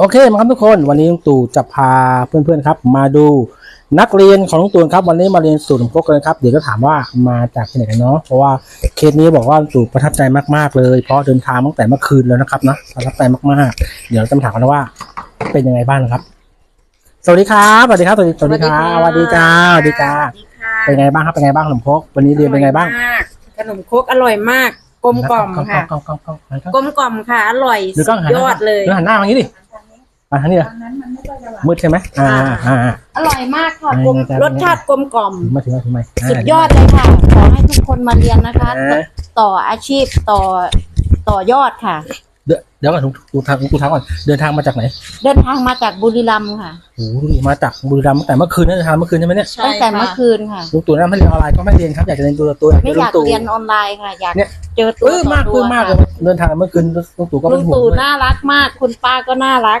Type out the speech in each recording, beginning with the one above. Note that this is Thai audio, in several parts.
โอเคมาครับทุกคนวันนี้ลุงตู่จะพาเพื่อนๆครับ มาดูนักเรียนของลุงตู่ครับ วันนี้มาเรียนสูตรหลวงพกกันครับเดี๋ยวจะถามว่ามาจากที่ไหนกันเนาะเพราะว่าเคสนี้บอกว่าลุงตู่ประทับใจมากๆเลย เพราะเดินทางตั้งแต่เมื่อคืนแล้วนะครับนะประทับใจมากๆ เดี๋ยวเราจะมาถามกันว่าเป็นยังไงบ้างนะครับ สวัสดีครับสวัสดีครับสวัสดีสวัสดีครับสวัสดีจ้าสวัสดีจ้าสวัสดีค่ะเป็นไงบ้างครับเป็นไงบ้างหลวงพกวันนี้เรียนเป็นไงบ้างอร่อยมากขนมครกอร่อยมากกลมกล่อมค่ะกลมกล่อมกลมกล่อมกลมกล่อมกลมกล่อมค่ะอร่อยหรือกล้ องหันยอดเลยหรือหันหน้ามาอย่างนี้ดิมาทางนี้เหรอมืดใช่ไหมอ่าอ่าอ่าอร่อยมากค่ะอ่ากลมจะรสชาติกลมกล่อมมาถึงมาถึงไหมาสุดยอดเลยค่ะ ขอให้ทุกคนมาเรียนนะคะอ่าต่ออาชีพต่อต่อยอดค่ะ เดี๋ยวเดี๋ยวก่อนดูทางดูทางก่อนเดินทางมาจากไหน เดินทางมาจากบุรีรัมย์ค่ะโอ้โหมาจากบุรีรัมย์ตั้งแต่เมื่อคืนนะเดินทางเมื่อคืนใช่ไหมเนี่ยตั้งแต่เมื่อคืนค่ะลุงตู่นะไม่เรียนออนไลน์ก็ไม่เรียนครับอยากจะเรียนตัวต่อตัวไม่อยากลุงตู่เรียนออนไลน์ค่ะอยากเนี่ย เจอตัวเออมากต่คือมากเลยค่ะเดินทางเมื่อคืนลุงตู่ก็ลุเป็นงห่วงตู่ด้วยน่ารักมาก คุณป้าก็น่ารัก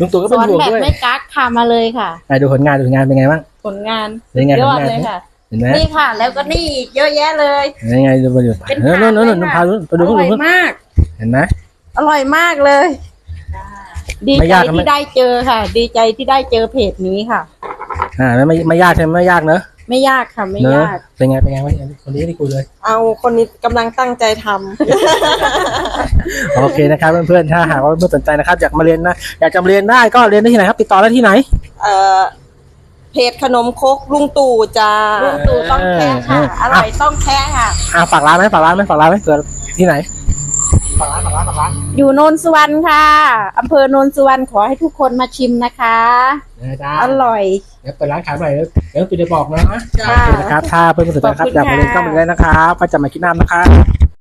ลุงตู่ก็สเป็นอนห่วงแบบด้วยไม่กักค่ะมาเลยค่ะ ไหนดูผลงานดูผลงานเป็นไงบ้าง ผลงานเป็นไงยอดผลงาน เลยค่ะ เห็นไหมนี่ค่ะ แล้วก็นี่อีกเยอะแยะเลยเป็นไงดูไปดูเป็นเออถาดนู่นนู่นเลยนู่นค่ะพาดูไปดูอไปร่อยดูมาก เห็นไหม อร่อยมากเลย ดีไม่ใจยากนะไม่ ที่ได้เจอค่ะ ดีใจที่ได้เจอเพจนี้ค่ะ อ่าไม่ไม่ไม่ยากใช่ไหมไม่ยากเนอะ ไม่ยากค่ะ ไม่เนอะยาก เป็นไงเป็นไงวะคนนี้ได้คุยเลย เอาคนนี้กำลังตั้งใจทำ โอเคนะครับเพื่อนๆถ้าหากว่าเพื่อนๆสนใจนะครับอยากมาเรียนนะอยากจะมาเรียนได้ก็เรียนได้ที่ไหนครับ ติดต่อได้ที่ไหน เอ่อเพจขนมครกลุงตู่จ้าลุงตู่ต้องแท้ค่ะเอออร่อยต้องแท้ค่ะ อ่าฝากร้านไหมฝากร้านไหมฝากร้านไหมเกิดที่ไหน ฝากร้านฝากร้านฝากร้านอยู่โนนสุวรรณค่ะอำเภอโนนสุวรรณขอให้ทุกคนมาชิมนะคะ นะจ๊ะอร่อย เดี๋ยวเปิดร้านขายใหม่เดี๋ยวเดี๋ยวตูจะบอกนะจ้าโอเคนะครับ ถ้าเพื่อนๆสนใจนะครับอยากมาเรียนก็มาเรียนได้นะครับก็จะมาคิดน้ำนะครับ